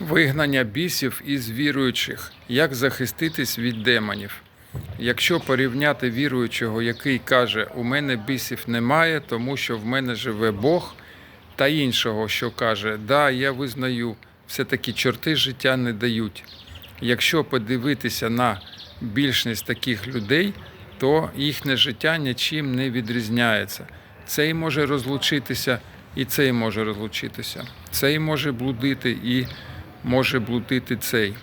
Вигнання бісів із віруючих. Як захиститись від демонів? Якщо порівняти віруючого, який каже, у мене бісів немає, тому що в мене живе Бог, та іншого, що каже, да, я визнаю, все-таки чорти життя не дають. Якщо подивитися на більшість таких людей, то їхнє життя нічим не відрізняється. Цей може розлучитися, і цей може розлучитися. Цей може блудити і може блудити цей.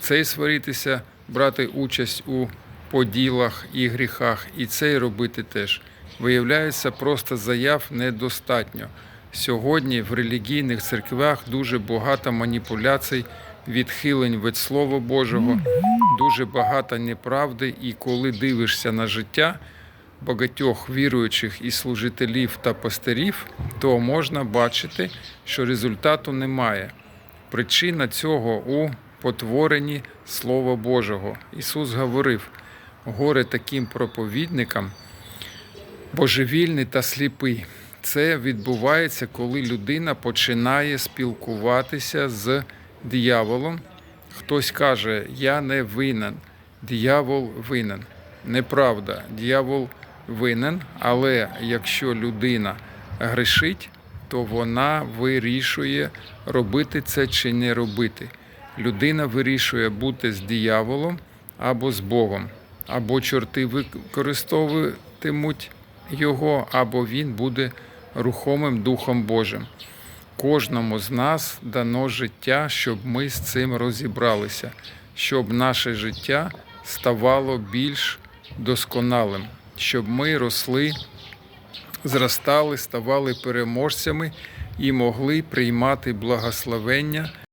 Цей сваритися, брати участь у поділах і гріхах, і цей робити теж. Виявляється, просто заяв недостатньо. Сьогодні в релігійних церквях дуже багато маніпуляцій, відхилень від Слова Божого, дуже багато неправди, і коли дивишся на життя багатьох віруючих і служителів та пастирів, то можна бачити, що результату немає. Причина цього у потворенні Слова Божого. Ісус говорив: горе таким проповідникам, божевільний та сліпий. Це відбувається, коли людина починає спілкуватися з дияволом. Хтось каже, я не винен, диявол винен. Неправда, диявол винен, але якщо людина грішить, то вона вирішує, робити це чи не робити. Людина вирішує бути з дияволом або з Богом, або чорти використовуватимуть його, або він буде рухомим Духом Божим. Кожному з нас дано життя, щоб ми з цим розібралися, щоб наше життя ставало більш досконалим, щоб ми росли, зростали, ставали переможцями і могли приймати благословення